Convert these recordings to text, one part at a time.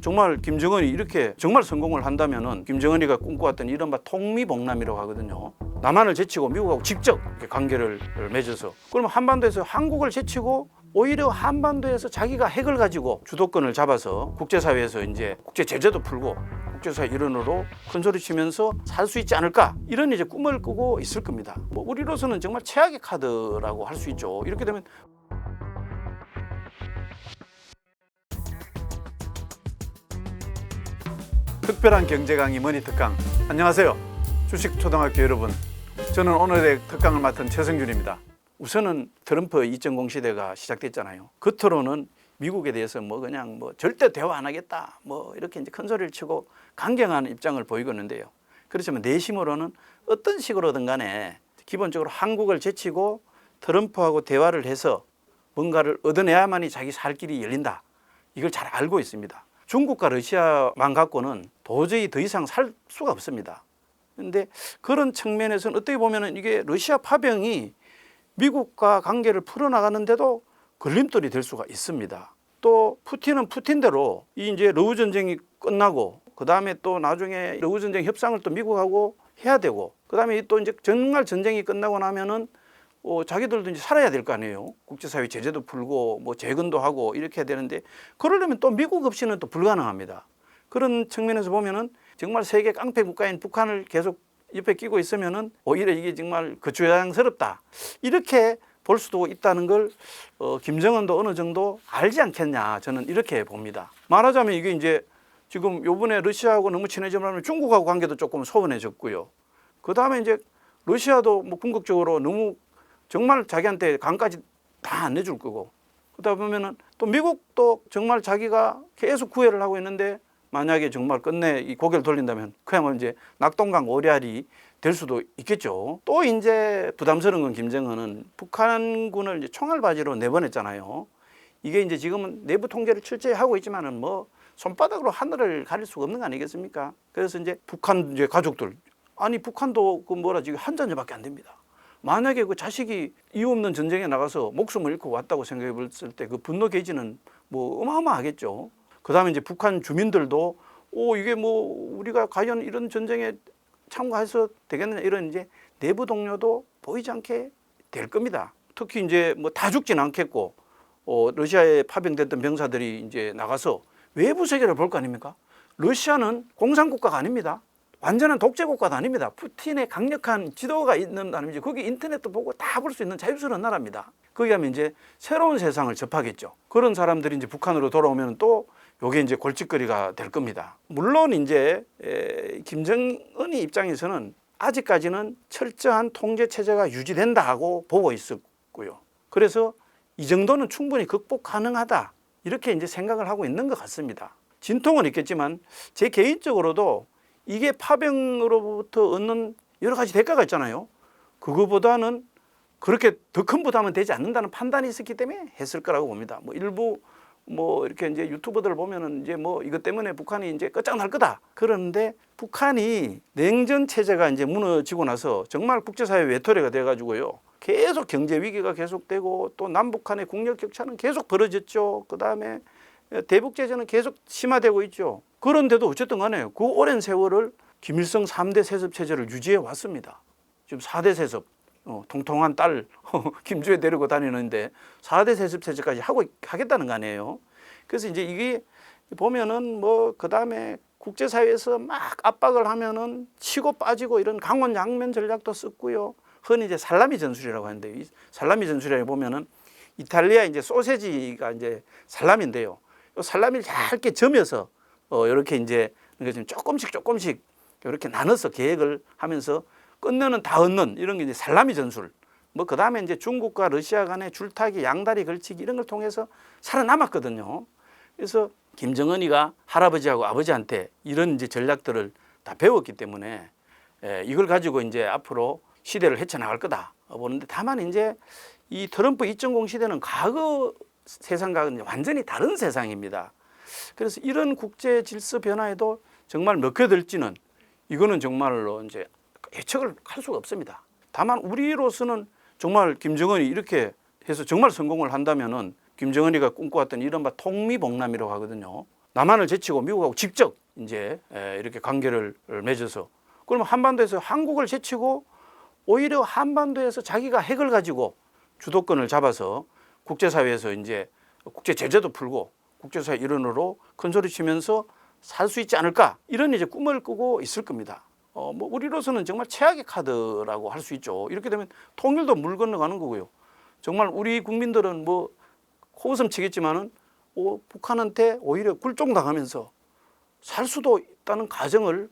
정말 김정은이 이렇게 정말 성공을 한다면은 김정은이가 꿈꿔왔던 이른바 통미봉남이라고 하거든요. 남한을 제치고 미국하고 직접 관계를 맺어서 그러면 한반도에서 한국을 제치고 오히려 한반도에서 자기가 핵을 가지고 주도권을 잡아서 국제사회에서 이제 국제 제재도 풀고 국제사회 일원으로 큰 소리 치면서 살 수 있지 않을까 이런 이제 꿈을 꾸고 있을 겁니다. 뭐 우리로서는 정말 최악의 카드라고 할 수 있죠. 이렇게 되면 특별한 경제 강의 머니 특강. 안녕하세요. 주식 초등학교 여러분. 저는 오늘의 특강을 맡은 최성준입니다. 우선은 트럼프 2.0 시대가 시작됐잖아요. 겉으로는 미국에 대해서 뭐 그냥 뭐 절대 대화 안 하겠다 뭐 이렇게 이제 큰 소리를 치고 강경한 입장을 보이고 있는데요. 그렇지만 내심으로는 어떤 식으로든 간에 기본적으로 한국을 제치고 트럼프하고 대화를 해서 뭔가를 얻어내야만이 자기 살 길이 열린다. 이걸 잘 알고 있습니다. 중국과 러시아만 갖고는 도저히 더 이상 살 수가 없습니다. 그런데 그런 측면에서는 어떻게 보면은 이게 러시아 파병이 미국과 관계를 풀어나가는데도 걸림돌이 될 수가 있습니다. 또 푸틴은 푸틴대로 이 이제 러우 전쟁이 끝나고 그 다음에 또 나중에 러우 전쟁 협상을 또 미국하고 해야 되고 그 다음에 또 이제 정말 전쟁이 끝나고 나면은 어, 자기들도 이제 살아야 될 거 아니에요. 국제사회 제재도 풀고 뭐 재건도 하고 이렇게 해야 되는데 그러려면 또 미국 없이는 또 불가능합니다. 그런 측면에서 보면은 정말 세계 깡패 국가인 북한을 계속 옆에 끼고 있으면은 오히려 이게 정말 거추장스럽다. 이렇게 볼 수도 있다는 걸 어, 김정은도 어느 정도 알지 않겠냐 저는 이렇게 봅니다. 말하자면 이게 이제 지금 요번에 러시아하고 너무 친해지면 중국하고 관계도 조금 소원해졌고요. 그 다음에 이제 러시아도 뭐 궁극적으로 너무 정말 자기한테 강까지 다 안 내줄 거고 그러다 보면은 또 미국도 정말 자기가 계속 구애를 하고 있는데 만약에 정말 끝내 이 고개를 돌린다면 그야말로 이제 낙동강 오리알이 될 수도 있겠죠. 또 이제 부담스러운 건 김정은은 북한군을 이제 총알바지로 내보냈잖아요. 이게 이제 지금은 내부 통제를 철저히 하고 있지만은 뭐 손바닥으로 하늘을 가릴 수가 없는 거 아니겠습니까? 그래서 이제 북한 이제 가족들 아니 북한도 그 뭐라 지금 한 잔여밖에 안 됩니다. 만약에 그 자식이 이유 없는 전쟁에 나가서 목숨을 잃고 왔다고 생각해 봤을 때 그 분노 게이지는 뭐 어마어마하겠죠. 그 다음에 이제 북한 주민들도 오, 이게 뭐 우리가 과연 이런 전쟁에 참가해서 되겠느냐 이런 이제 내부 동료도 보이지 않게 될 겁니다. 특히 이제 뭐 다 죽진 않겠고 어, 러시아에 파병됐던 병사들이 이제 나가서 외부 세계를 볼 거 아닙니까? 러시아는 공산국가가 아닙니다. 완전한 독재 국가도 아닙니다. 푸틴의 강력한 지도가 있는 나라이지 거기 인터넷도 보고 다 볼 수 있는 자유스러운 나라입니다. 거기 가면 이제 새로운 세상을 접하겠죠. 그런 사람들이 이제 북한으로 돌아오면 또 요게 이제 골칫거리가 될 겁니다. 물론 이제 에, 김정은이 입장에서는 아직까지는 철저한 통제 체제가 유지된다고 보고 있었고요. 그래서 이 정도는 충분히 극복 가능하다 이렇게 이제 생각을 하고 있는 것 같습니다. 진통은 있겠지만 제 개인적으로도 이게 파병으로부터 얻는 여러 가지 대가가 있잖아요. 그거보다는 그렇게 더 큰 부담은 되지 않는다는 판단이 있었기 때문에 했을 거라고 봅니다. 뭐 일부 뭐 이렇게 이제 유튜버들 보면은 이제 뭐 이것 때문에 북한이 이제 끝장날 거다. 그런데 북한이 냉전 체제가 이제 무너지고 나서 정말 국제사회 외톨이가 돼 가지고요. 계속 경제 위기가 계속되고 또 남북한의 국력 격차는 계속 벌어졌죠. 그다음에 대북 제재는 계속 심화되고 있죠. 그런데도 어쨌든 간에 그 오랜 세월을 김일성 삼대 세습 체제를 유지해 왔습니다. 지금 사대 세습, 어, 통통한 딸 김주혜 데리고 다니는데 사대 세습 체제까지 하고 하겠다는 거 아니에요. 그래서 이제 이게 보면은 뭐 그다음에 국제사회에서 막 압박을 하면은 치고 빠지고 이런 강원 양면 전략도 썼고요. 흔히 이제 살라미 전술이라고 하는데 이 살라미 전술에 보면은 이탈리아 이제 소세지가 이제 살라미인데요. 요 살라미를 얇게 점여서 어 이렇게 이제 좀 조금씩 조금씩 이렇게 나눠서 계획을 하면서 끝내는 다 얻는 이런 게 이제 살라미 전술. 뭐 그다음에 이제 중국과 러시아 간의 줄타기, 양다리 걸치기 이런 걸 통해서 살아남았거든요. 그래서 김정은이가 할아버지하고 아버지한테 이런 이제 전략들을 다 배웠기 때문에 예, 이걸 가지고 이제 앞으로 시대를 헤쳐나갈 거다 보는데 다만 이제 이 트럼프 2.0 시대는 과거 세상과는 완전히 다른 세상입니다. 그래서 이런 국제 질서 변화에도 정말 먹혀들지는 이거는 정말로 이제 예측을 할 수가 없습니다. 다만 우리로서는 정말 김정은이 이렇게 해서 정말 성공을 한다면은 김정은이가 꿈꿔왔던 이른바 통미봉남이라고 하거든요. 남한을 제치고 미국하고 직접 이제 에, 이렇게 관계를 맺어서 그러면 한반도에서 한국을 제치고 오히려 한반도에서 자기가 핵을 가지고 주도권을 잡아서 국제사회에서 이제 국제 제재도 풀고 국제사회 일원으로 큰 소리 치면서 살 수 있지 않을까 이런 이제 꿈을 꾸고 있을 겁니다. 어, 뭐 우리로서는 정말 최악의 카드라고 할 수 있죠. 이렇게 되면 통일도 물 건너가는 거고요. 정말 우리 국민들은 뭐 호웃음 치겠지만은 오, 북한한테 오히려 굴종당하면서 살 수도 있다는 가정을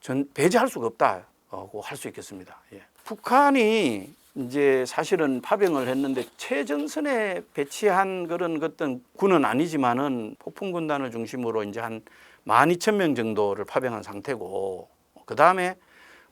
전 배제할 수가 없다고 할 수 있겠습니다. 예. 북한이 이제 사실은 파병을 했는데 최전선에 배치한 그런 어떤 군은 아니지만은 폭풍 군단을 중심으로 이제 한 12,000명 정도를 파병한 상태고 그 다음에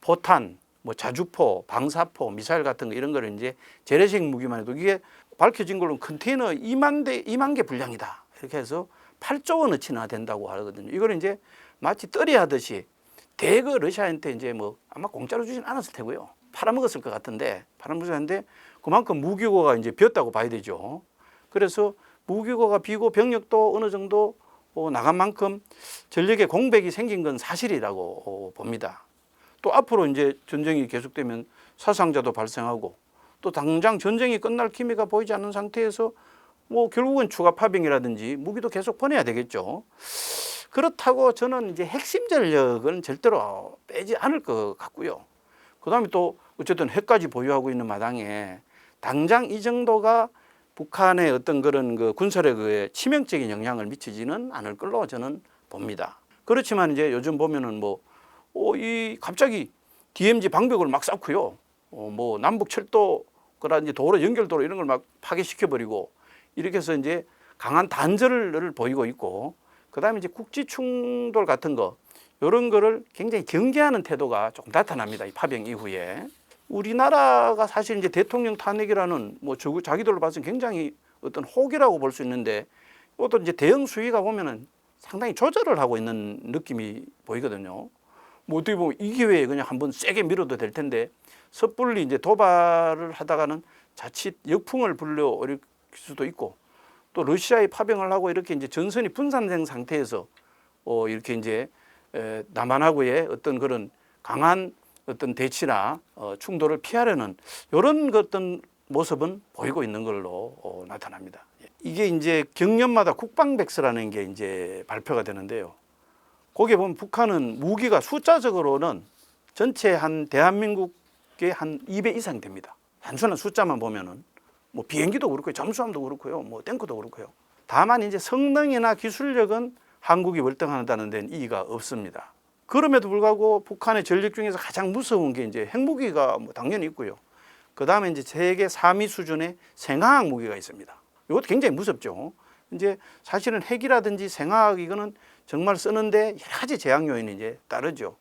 포탄, 뭐 자주포, 방사포, 미사일 같은 거 이런 거를 이제 재래식 무기만 해도 이게 밝혀진 걸로 컨테이너 2만 대, 2만 개 분량이다. 이렇게 해서 8조 원어치나 된다고 하거든요. 이걸 이제 마치 떨이 하듯이 대거 러시아한테 이제 뭐 아마 공짜로 주진 않았을 테고요. 팔아먹었을 것 같은데 팔아먹었는데 그만큼 무기고가 이제 비었다고 봐야 되죠. 그래서 무기고가 비고 병력도 어느 정도 어, 나간 만큼 전력의 공백이 생긴 건 사실이라고 어, 봅니다. 또 앞으로 이제 전쟁이 계속되면 사상자도 발생하고 또 당장 전쟁이 끝날 기미가 보이지 않는 상태에서 뭐 결국은 추가 파병이라든지 무기도 계속 보내야 되겠죠. 그렇다고 저는 이제 핵심 전력은 절대로 빼지 않을 것 같고요. 그 다음에 또 어쨌든 핵까지 보유하고 있는 마당에 당장 이 정도가 북한의 어떤 그런 그 군사력에 치명적인 영향을 미치지는 않을 걸로 저는 봅니다. 그렇지만 이제 요즘 보면은 뭐, 어, 이 갑자기 DMZ 방벽을 막 쌓고요. 어, 뭐 남북 철도라든지 도로 연결도로 이런 걸 막 파괴시켜 버리고 이렇게 해서 이제 강한 단절을 보이고 있고 그다음에 이제 국지 충돌 같은 거 이런 거를 굉장히 경계하는 태도가 조금 나타납니다. 이 파병 이후에 우리나라가 사실 이제 대통령 탄핵이라는 뭐 자기들로 봐서는 굉장히 어떤 혹이라고 볼 수 있는데 또 이제 대응 수위가 보면은 상당히 조절을 하고 있는 느낌이 보이거든요. 뭐 어떻게 보면 이 기회에 그냥 한번 세게 밀어도 될 텐데 섣불리 이제 도발을 하다가는 자칫 역풍을 불러일으킬 수도 있고 또 러시아에 파병을 하고 이렇게 이제 전선이 분산된 상태에서 어 이렇게 이제 에, 남한하고의 어떤 그런 강한 어떤 대치나 어, 충돌을 피하려는 이런 어떤 모습은 보이고 있는 걸로 어, 나타납니다. 이게 이제 경년마다 국방백서라는 게 이제 발표가 되는데요. 거기에 보면 북한은 무기가 숫자적으로는 전체 한 대한민국의 한 2배 이상 됩니다. 단순한 숫자만 보면은 뭐 비행기도 그렇고요, 잠수함도 그렇고요, 뭐 탱크도 그렇고요. 다만 이제 성능이나 기술력은 한국이 월등하다는 데는 이의가 없습니다. 그럼에도 불구하고 북한의 전력 중에서 가장 무서운 게 이제 핵무기가 뭐 당연히 있고요. 그 다음에 이제 세계 3위 수준의 생화학 무기가 있습니다. 이것도 굉장히 무섭죠. 이제 사실은 핵이라든지 생화학 이거는 정말 쓰는데 여러 가지 제약 요인이 이제 따르죠.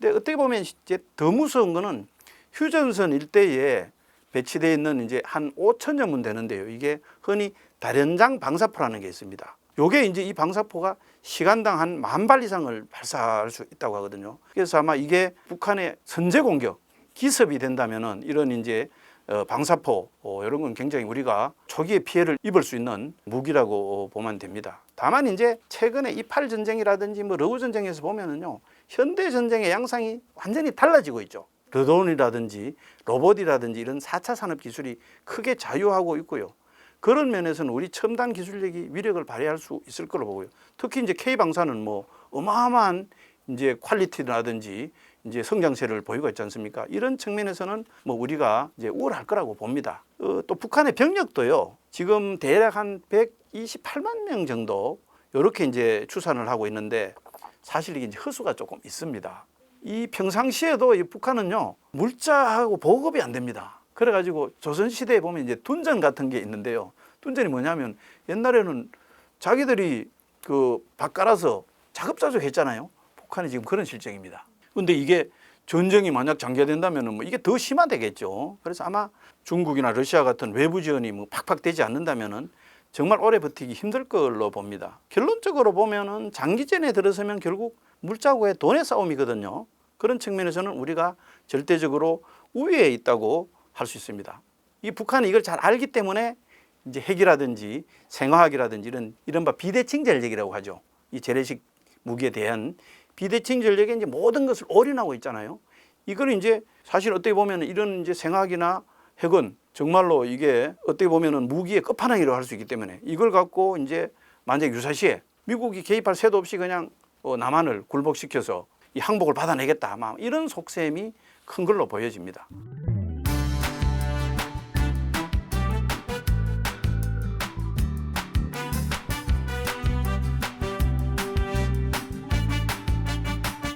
근데 어떻게 보면 이제 더 무서운 거는 휴전선 일대에 배치되어 있는 이제 한 5천 여 문 되는데요. 이게 흔히 다련장 방사포라는 게 있습니다. 요게 이제 이 방사포가 시간당 한 만 발 이상을 발사할 수 있다고 하거든요. 그래서 아마 이게 북한의 선제 공격, 기습이 된다면은 이런 이제 어, 방사포 어, 이런 건 굉장히 우리가 초기에 피해를 입을 수 있는 무기라고 보면 됩니다. 다만 이제 최근에 이팔 전쟁이라든지 뭐 러우 전쟁에서 보면은요 현대 전쟁의 양상이 완전히 달라지고 있죠. 드론이라든지 로봇이라든지 이런 4차 산업 기술이 크게 자유하고 있고요. 그런 면에서는 우리 첨단 기술력이 위력을 발휘할 수 있을 거로 보고요. 특히 이제 K 방사는 뭐 어마어마한 이제 퀄리티라든지 이제 성장세를 보이고 있지 않습니까? 이런 측면에서는 뭐 우리가 이제 우월할 거라고 봅니다. 어, 또 북한의 병력도요. 지금 대략 한 128만 명 정도 이렇게 이제 추산을 하고 있는데 사실 이게 이제 허수가 조금 있습니다. 이 평상시에도 이 북한은요 물자하고 보급이 안 됩니다. 그래가지고 조선 시대에 보면 이제 둔전 같은 게 있는데요. 둔전이 뭐냐면 옛날에는 자기들이 그 밭갈아서 자급자족 했잖아요. 북한이 지금 그런 실정입니다. 근데 이게 전쟁이 만약 장기화된다면 뭐 이게 더 심화되겠죠. 그래서 아마 중국이나 러시아 같은 외부 지원이 뭐 팍팍 되지 않는다면은 정말 오래 버티기 힘들 걸로 봅니다. 결론적으로 보면은 장기전에 들어서면 결국 물자고의 돈의 싸움이거든요. 그런 측면에서는 우리가 절대적으로 우위에 있다고 할 수 있습니다. 이 북한이 이걸 잘 알기 때문에 이제 핵이라든지 생화학이라든지 이런 이른바 비대칭 전력이라고 하죠. 이 재래식 무기에 대한 비대칭 전략에 이제 모든 것을 올인하고 있잖아요. 이걸 이제 사실 어떻게 보면 이런 이제 생학이나 핵은 정말로 이게 어떻게 보면은 무기의 끝판왕이라고 할 수 있기 때문에 이걸 갖고 이제 만약 유사시에 미국이 개입할 새도 없이 그냥 어, 남한을 굴복시켜서 이 항복을 받아내겠다. 아마 이런 속셈이 큰 걸로 보여집니다.